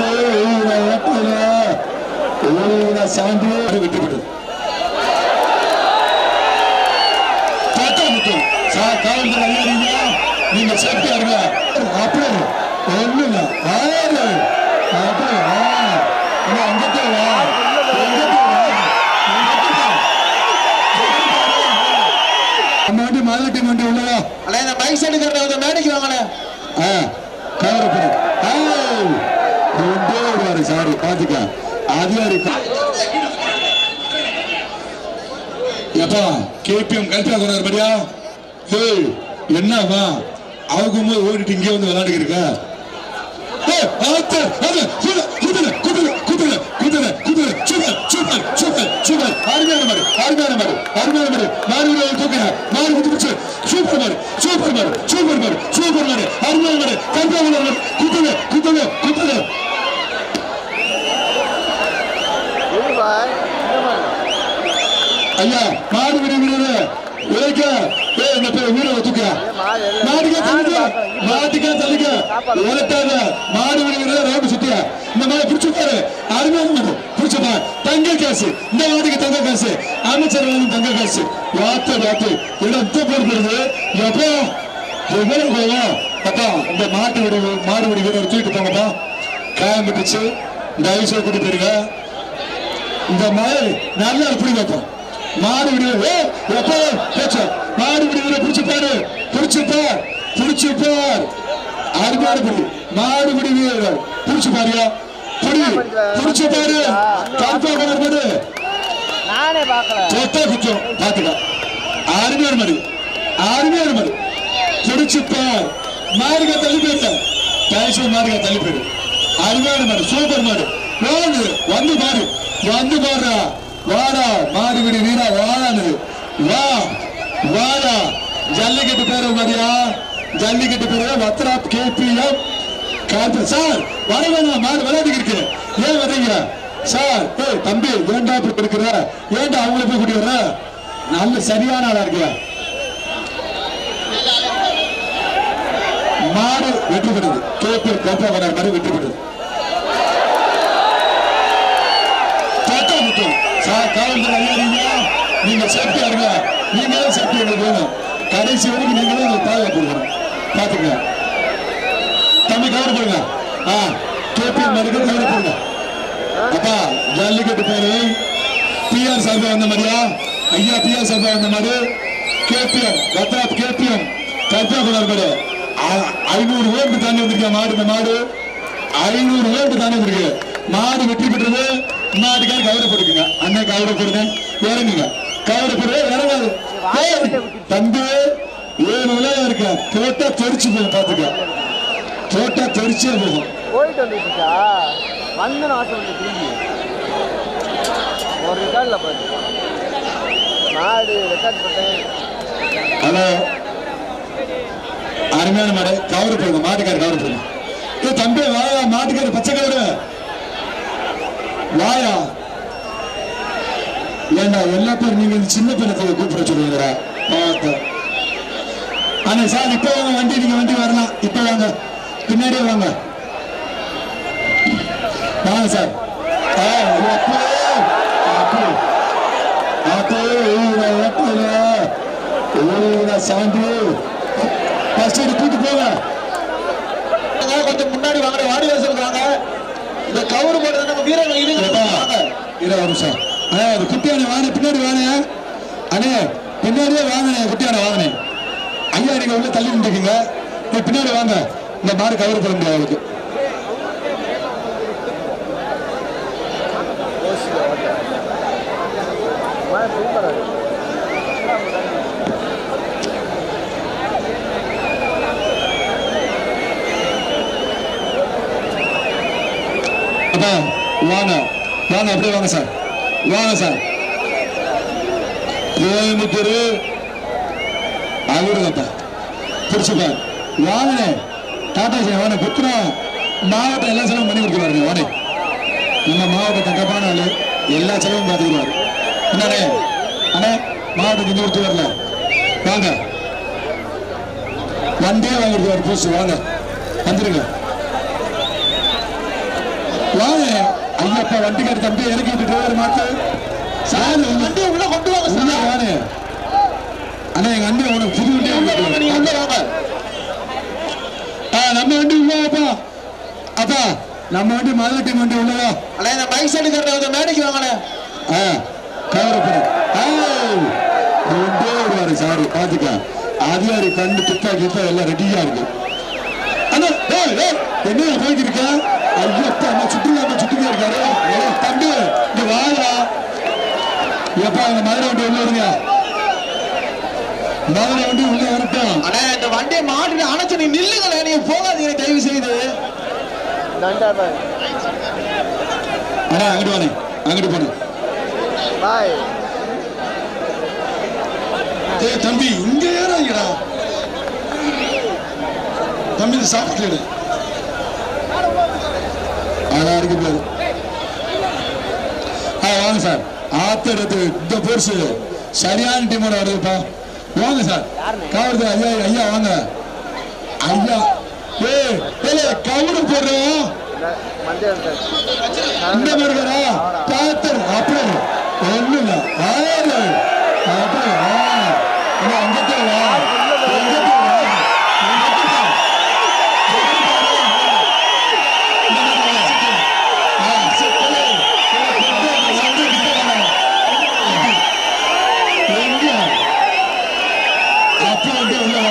ஆத்தே ஓட்டல ஓட சார் காவல்துறை அதிகாரிங்க நீங்க சேஃப்டியா இருங்க. அப்படியே கேபிஎம் கல்பியா கொண்டாரு பாரியா? ஏய் என்னவா அவங்க போது ஓடிட்டு இங்கே வந்து விளையாடுங்க இருக்க ஏய், ஆத்து, சூப்பர், சூப்பர், சூப்பர், சூப்பர். அருமையான மாடு, அருமையான மாடு, அருமையான மாடு. மாடு வீரரை தூக்குங்க. மாடு குத்தி பிடிச்சு. சூப்பர் மாடு, சூப்பர் மாடு, சூப்பர் மாடு, சூப்பர் மாடு, அருமையான மாடு. கல்பியா கொண்டாரு மாடு. குத்துங்க, குத்துங்க, குத்துங்க. ஐயா மாடு விடு விடு உழைக்க ஏ வீரரை தூக்க மாட்டுக்கே தள்ளுங்க மாட்டுக்கே தள்ளுங்க உழைத்தாங்க மாடு விடு விடு ரவுண்டு சுத்தியா இந்த மாதிரி பிடிச்சு அருமையான மாடு தங்க காசு இந்த மாட்டுக்கு தங்க காசு அமைச்சர் தங்க காசு வாத்து வாத்து இடம் தூப்படுறது எப்போ எவ்வளவு கோவம் அப்பா இந்த மாட்டு விடு மாடு விடு வீரர் தூக்கிட்டு போங்கப்பா காயம் விட்டுச்சு தயவு செய்து போயிருங்க இந்த மாதிரி நல்லா எப்படி வைப்போம் மாடு விடுவது ஏ எப்போ? பேச்சு. மாடு விடுவதை பிடிச்சு பாரு. பிடிச்சு பார். பிடிச்சு பார். அருமையான பிடி மாடு விடு பிடிச்சு பாரியா. பிடி பிடிச்சு பாரு. கருப்பா கலர் பாரு நானே பார்க்கல. தொட்டா குச்சம். பாத்துக்க அருமையான மாடு அருமையான மாடு பிடிச்சு பார். மாடுக தள்ளி போயிட்ட. டைசன் மாடுக தள்ளி போயிடு. அருமையான மாடு சூப்பர் மாடு. வந்து பாரு. வந்து பாருடா வாடா மாடு வீரா வாடானு. வா வாடா. ஜல்லிக்கட்டு பேரு மாதிரியா ஜல்லிக்கட்டு பேரு வத்ரா கேபிஎம் கார்பன். சார் வர வேணாம் மாடு விளையாட்டுக்கு இருக்கு. ஏன் வரீங்க சார் ஏய் தம்பி ஏன்டா இப்படி இருக்கிற? ஏன்டா அவங்கள போய் கூட்டி வர்ற? நல்ல சரியான ஆளா இருக்க மாடு வெற்றி பெறுது. கேபி வர மாதிரி வெற்றி பெறுது. டாடா முக்கியம் காவல்துறை அதிகாரிங்க நீங்க சேஃப்டியா இருங்க. சேஃப்டி எங்களுக்கு வேணும். கடைசி வரைக்கும் நீங்களே எங்களுக்கு பாதுகாப்பு கொடுக்கணும். தம்பி கவனம் பண்ணுங்க ஆ கேபிஎம் மருக்கு கவனம் பண்ணுங்க அப்பா ஜல்லிக்கட்டு பேரு. பிஆர் வந்த மாதிரியா? ஐயா பிஆர் சார்பா வந்த மாதிரி? கேபிஎம் பத்ராப் கேபிஎம் கர்த்தாபுரம் மாடு ஐநூறு ஓட்டு தாண்டி வந்திருக்கா மாடு இந்த மாடு? ஐநூறு ஓட்டு தாண்டி வந்திருக்கு. மாடு வெற்றி பெற்றது மாட்டுக்கார கவலைப்படுக்குங்க அண்ணன் கவலைப்படுங்க இறங்குங்க. கவலைப்படுறது இறங்காது. ஏய், தம்பி ஏழு விளையா இருக்க. போட்டா தெரிச்சு போகும் பாத்துக்க போட்டா தெரிச்சே போகும் போயிட்டு வந்துட்டுச்சா வந்து நாசம் வந்து திரும்பி. ஒரு ரெக்கார்டில் பாரு. மாடு ரெக்கார்ட் ஹலோ. அருமையான மாடு. கவரு போடுங்க. மாட்டுக்கார கவரு போடுங்க. ஏ தம்பி வாயா மாட்டுக்கார பச்சை கவரு வாயா ஏண்டா எல்லா பேரும் நீங்க இந்த சின்ன பின்னத்தை கூப்பிட சொல்லுவீங்கடா பார்த்தா ஆனா சார் இப்ப வாங்க வண்டி நீங்க வண்டி வரலாம். இப்ப வாங்க. பின்னாடியே வாங்க. வாங்க சார் ஆ, சாந்தி. ஃபர்ஸ்ட் எய்டு கூட்டு போங்க கொஞ்சம் முன்னாடி வாங்க வாடி வாசல் வாங்க இந்த கவுரு போடுறது நம்ம வீரர்கள் ஏப்பா, இருக்கு வாங்க. இரு ஒரு நிமிஷம். அண்ணே அது குட்டியான வாங்க பின்னாடி வாங்க. அண்ணே பின்னாடியே வாங்கண்ணே குட்டியான வாங்கண்ணே. ஐயா நீங்க உள்ள தள்ளி நின்றுக்கீங்க. நீ பின்னாடி வாங்க. இந்த மாதிரி கவர் பண்ண முடியாது அவருக்கு அப்பா வாங்க. வாங்க அப்படியே வாங்க சார். வாங்க சார். கோயம்புத்தூர் அவருங்கப்பா பிடிச்சுப்பா வாங்கண்ணே. டாடா சார் வாங்க புத்திரா மாவட்டம் எல்லா செலவும் பண்ணி கொடுத்துருவாருங்க வாடே. நம்ம மாவட்ட தங்கப்பான ஆளு எல்லா செலவும் பார்த்துக்குவாரு என்னண்ணே? அண்ணே மாவட்டம் செஞ்சு கொடுத்து வரல. வாங்க. வண்டியே வாங்கிட்டு பூசு வாங்க. வந்துருங்க. ஐயப்பா வண்டிக்கார தம்பி இறக்கி விட்டு டிரைவர் மாத்து. சார் வண்டியை உள்ள கொண்டு வாங்க சார். வானே அண்ணா எங்க அண்ணன் உனக்கு புது வண்டி உள்ள வாங்க, நீங்க உள்ள வாங்க. ஆ நம்ம வண்டி உள்ள வாப்பா. அப்பா நம்ம வண்டி மதுரை டீம் வண்டி உள்ளவா அண்ணா இந்த மைக் செட்டுக்காரனை கொஞ்சம் மேடைக்கு வாங்கண்ணே. ஆ கவரப்படும் ரெண்டே வருவாரு சாரு பாத்துக்க. அதிகாரி கண்டு துப்பாக்கி எல்லாம் ரெடியா இருக்கு. அண்ணா என்ன போய்க்கு அண்ணா சுற்றுலா சுற்றுலா இருக்காரு தம்பி இங்க வாடா எப்பா இந்த மதுரை வண்டி உள்ள வருங்க மதுரை வண்டி உள்ள வரட்டும் அண்ணா இந்த வண்டியை மாட்டி அணைச்சு நீ நில்லுங்களே நீங்க போகாதீங்க தயவு செய்து அண்ணா அங்கிட்டு வானே அங்கிட்டு போனேன் பாய். தம்பி இங்க ஏறாங்கடா தம்பி சாப்பிட்டு அழகா இருக்கு ஆ வாங்க சார் ஆத்தடுத்து இந்த போர்ஸ் சரியான டீமோட வருதுப்பா வாங்க சார் காவல்து ஐயா ஐயா வாங்க. ஐயா. ஏய் கவுடு போடுறோம் இந்த மாதிரி இருக்கா பாத்தர் அப்படியே ஒண்ணு இல்ல ஆறு அப்படியே வா. இங்க அங்கத்தே வா.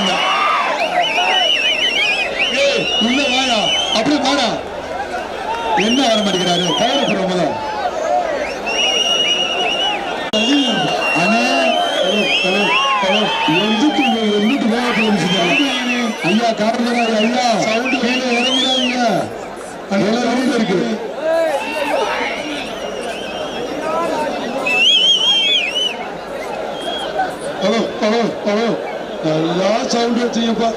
வந்து உள்ள வாயா அப்படியே வாடா. என்ன வர மாட்டேங்கிறாரு? எங்கிட்டு வேலை போயிருச்சு ஐயா காரணம் ஐயா சவுண்ட் கீழே இறங்கிறாங்க இருக்கு ஹலோ ஹலோ ஹலோ சவுண்ட் வச்சீங்கப்பா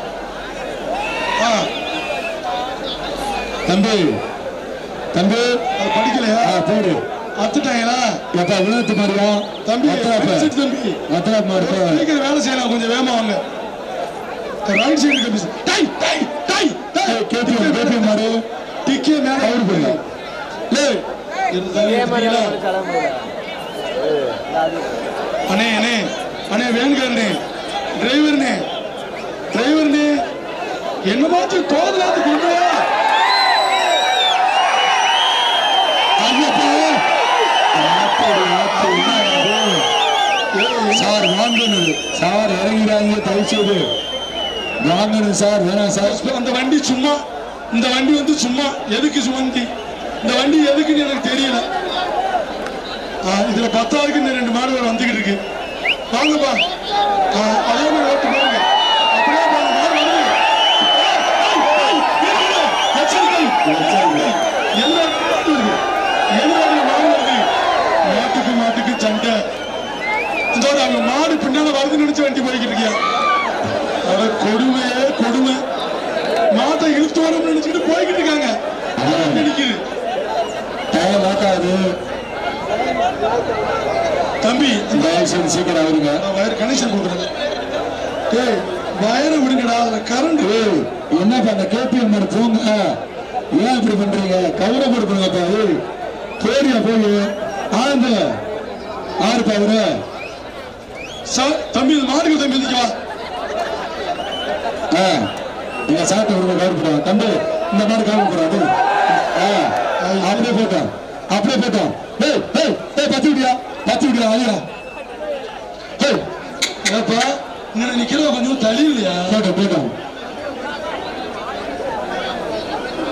ஆ. தம்பி. தம்பி. அது படிக்கலையா? ஆ போடு அத்துட்டாங்களா? எப்பா விழுத்து மாதிரியா? தம்பி தம்பி. வேலை செய்யலாம். கொஞ்சம் வேகமா வாங்க. ரைட் சைடு கம்பி tie tie tie tie KPM KPM மாடு. டிக்கே மேல அவரு போயிடலாம் லே அண்ணே அண்ணே. அண்ணே வேணுங்கிறண்ணே டிரைவர்னே டிரைவர்னே என்ன மாத்தி கொண்டு சார் வாங்கணும் சார் இறங்கிறாங்க தவிச்சது வாங்கணும் சார் வேணாம் சார். அந்த வண்டி சும்மா இந்த வண்டி வந்து சும்மா எதுக்கு சுமந்தி? இந்த வண்டி எதுக்குன்னு எனக்கு தெரியல. இதுல பத்தாவதுக்கு இந்த ரெண்டு மாடுகள் வந்துகிட்டு இருக்கு. வாங்கப்பா. ஆ, அதே மாதிரி ஓட்டு சண்டை இதோட அவங்க மாடு பின்னால வருதுன்னு நினைச்சு வண்டி போய்கிட்டு இருக்கியா கொடுமையே கொடுமை. மாட்டை இழுத்து வரும் நினைச்சுட்டு போய்கிட்டு இருக்காங்க. நினைக்குது ஆக்காது தம்பி இந்த செய்து சீக்கிரம் வருங்க நான் வயர் கனெக்ஷன் கொடுக்குறேன். டேய் வயரை விடுங்கடா அதுல கரண்ட் ஏய் என்னப்பா அந்த கேபிஎம் போங்க ஏன் இப்படி பண்றீங்க? பண்ணுங்கப்பா ஏய் போய்? ஆனந்த ஆறுப்பா அவரு தம்பி மாடுக்கு தம்பி இதுக்கு வா ஆ எங்க சாப்பிட்டு ஒரு போடுவாங்க தம்பி இந்த மாதிரி ஆ அப்படியே போட்டோம். அப்படியே போட்டோம். ஏய் ஏய் ஏய் பத்து விடியா பத்து விடியா அழியா ஏய் ஏப்பா இங்க நிக்கிற கொஞ்சம் தள்ளி இல்லையா போட்டோம் போட்டோம்.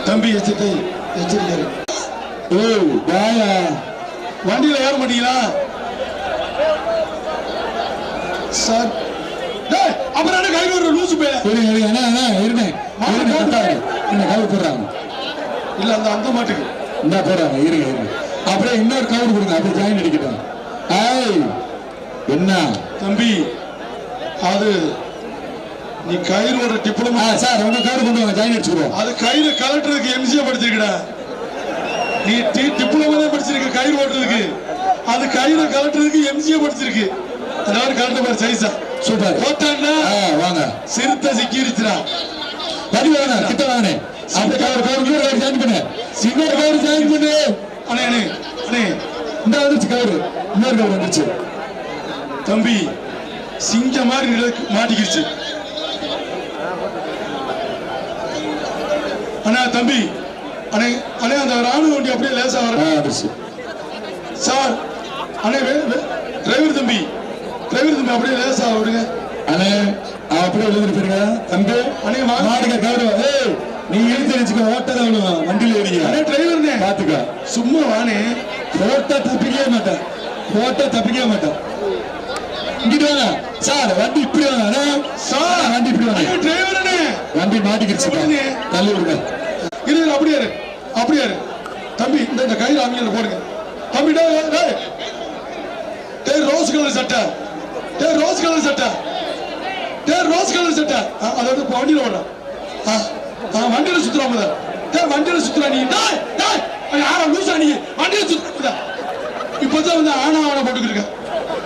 தம்பி எச்சரிக்கை எச்சரிக்கை ஏய் வாயா. வண்டியில ஏற மாட்டீங்களா? சார் டேய் அப்புறம் கையில் ஒரு லூசு இருங்க இருங்க என்ன என்ன இருங்க இருங்க கட்டாரு என்ன கவர் போடுறாங்க இல்ல அந்த அந்த மாட்டுக்கு. இந்த போடுறாங்க இருங்க இருங்க. அப்படியே இன்னொரு கவர் கொடுங்க அப்படியே ஜாயின் அடிக்கட்டும். ஏய் என்ன? தம்பி அது நீ கயிறோட ஆ டிப்ளமா சார் உங்க கவர் கொண்டு வாங்க ஜாயின் அடிச்சுக்கிறோம். அது கயிறு கலட்டுறதுக்கு எம்சிஏ படிச்சிருக்கடா. நீ டிப்ளமா தான் படிச்சிருக்க கயிறு ஓட்டுறதுக்கு. அது கயிறு கலட்டுறதுக்கு எம்சிஏ படிச்சிருக்கு. அதாவது கலட்ட பாரு சைஸா சூப்பர். போட்டான்னா வாங்க. சிறுத்தை சிக்கிருச்சுடா வரி வாங்க கிட்ட வாங்க அப்படியே கவர் கவர் இன்னொரு கவர் ஜாயின் பண்ணு. இன்னொரு கவர் ஜாயின் பண்ணு. அண்ணே அண்ணே அண்ணே. இந்த வந்துருச்சு கவரு இன்னொரு கவர் வந்துருச்சு. தம்பி சிங்க மாதிரி மாட்டிக்கிடுச்சு அண்ணா தம்பி அண்ணே அண்ணே அந்த ராணுவ வண்டி அப்படியே லேசா வர சார் அண்ணே வே- வே- டிரைவர் தம்பி. டிரைவர் தம்பி அப்படியே லேசா விடுங்க அண்ணே அப்படியே விழுந்துட்டு போயிருங்க. தம்பி அண்ணே. மாடுக கவரு ஏய் நீ இழுத்து வச்சுக்க ஓட்டதான் விழுவான். வண்டியில அண்ணே ஏறிங்க டிரைவர்னே பாத்துக்க சும்மா வானே போட்டா தப்பிக்கவே மாட்டேன். போட்டா தப்பிக்கவே மாட்டேன். இங்கிட்டு வாங்க. சார் வண்டி இப்படி வாங்க. சார். வண்டி இப்படி வாங்க. டிரைவர்னே வண்டி மாட்டிக்கிடுச்சு. தள்ளி விடுங்க. இரு, அப்படியே அப்படியே தம்பி இந்த கையில் அவங்க போடுங்க. தம்பி டேய். ரோஸ் கலர் சட்டை. டே ரோஸ் கலர் சட்டை. டே ரோஸ் கலர் சட்டை. ஆ, இப்போ வண்டியில் ஓடுறேன் ஆ ஆ வண்டியில் சுத்துறாம தான் டே வண்டியில் சுத்துறா நீ. டேய் டேய் யாரா லூசா நீ. வண்டியில் சுத்துறா இப்போதான் வந்து ஆனா ஆனா போட்டுக்கிட்டு இருக்கேன்